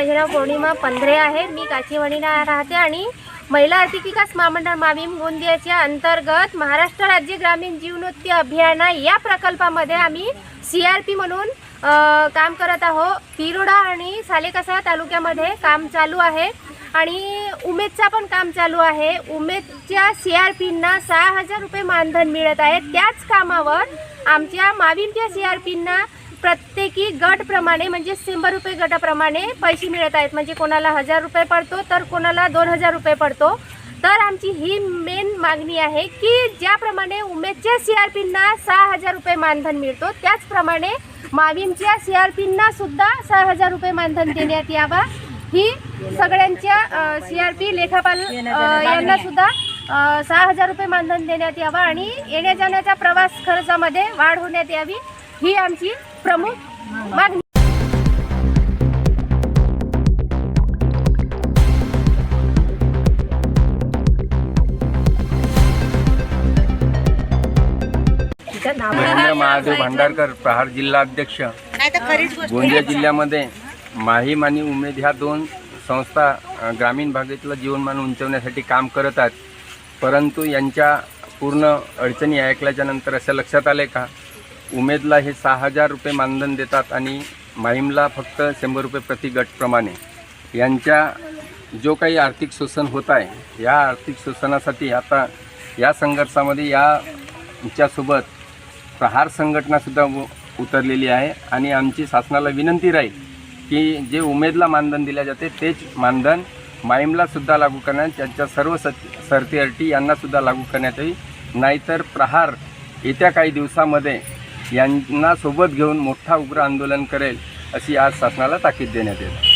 माझे नाव पौर्णिमा पंधरे आहे. मी काचेवाडीला राहते आणि महिला आर्थिक विकास महामंडळ मावीम गोंदियाच्या अंतर्गत महाराष्ट्र राज्य ग्रामीण जीवनोत्ती अभियान या प्रकल्पामध्ये आम्ही सी आर पी म्हणून काम करत आहोत. तिरोडा आणि सालेकसा तालुक्यामध्ये काम चालू आहे आणि उमेदचा पण काम चालू आहे. उमेदच्या सी आर पींना सहा हजार रुपये मानधन मिळत आहे. त्याच कामावर आमच्या मावीमच्या सी आर पींना प्रत्येकी गटप्रमाणे म्हणजे शंभर रुपये गटाप्रमाणे पैसे मिळत आहेत. म्हणजे कोणाला हजार रुपये पडतो तर कोणाला दोन हजार रुपये पडतो. तर आमची ही मेन मागणी आहे की ज्याप्रमाणे उमेदच्या सी आर पींना सहा हजार रुपये मानधन मिळतो त्याचप्रमाणे मावीमच्या सी आर पींना सुद्धा सहा हजार रुपये मानधन देण्यात यावा. ही सगळ्यांच्या सी आर पी लेखापाल यांना सुद्धा सहा हजार रुपये मानधन देण्यात यावं आणि येण्या जाण्याच्या प्रवास खर्चामध्ये वाढ होण्यात यावी. ही आमची प्रमुख मागणी. धन्य महादेव भांडारकर प्रहार जिल्हा अध्यक्ष. गोंदिया जिल्ह्यामध्ये माहीम आणि उमेद ह्या दोन संस्था ग्रामीण भागातलं जीवनमान उंचवण्यासाठी काम करत आहेत. परंतु यांच्या पूर्ण अडचणी ऐकल्याच्या नंतर असं लक्षात आले का? उमेदला हे सहा हजार रुपये मानधन देतात आणि माहीमला फक्त शंभर रुपये प्रति गटप्रमाणे यांच्या जो काही आर्थिक शोषण होत आहे या आर्थिक शोषणासाठी आता या संघर्षामध्ये याच्यासोबत प्रहार संघटनासुद्धा उ- उतरलेली आहे आणि आमची शासनाला विनंती राहील की जे उमेदला मानधन दिले जाते तेच मानधन माईमलासुद्धा लागू करण्यात त्यांच्या सर्व स सरती अर्टी यांनासुद्धा लागू करण्यात येईल. नाहीतर प्रहार येत्या काही दिवसामध्ये यांना सोबत घेऊन मोठा उग्र आंदोलन करेल अशी आज शासनाला ताकीद देण्यात येईल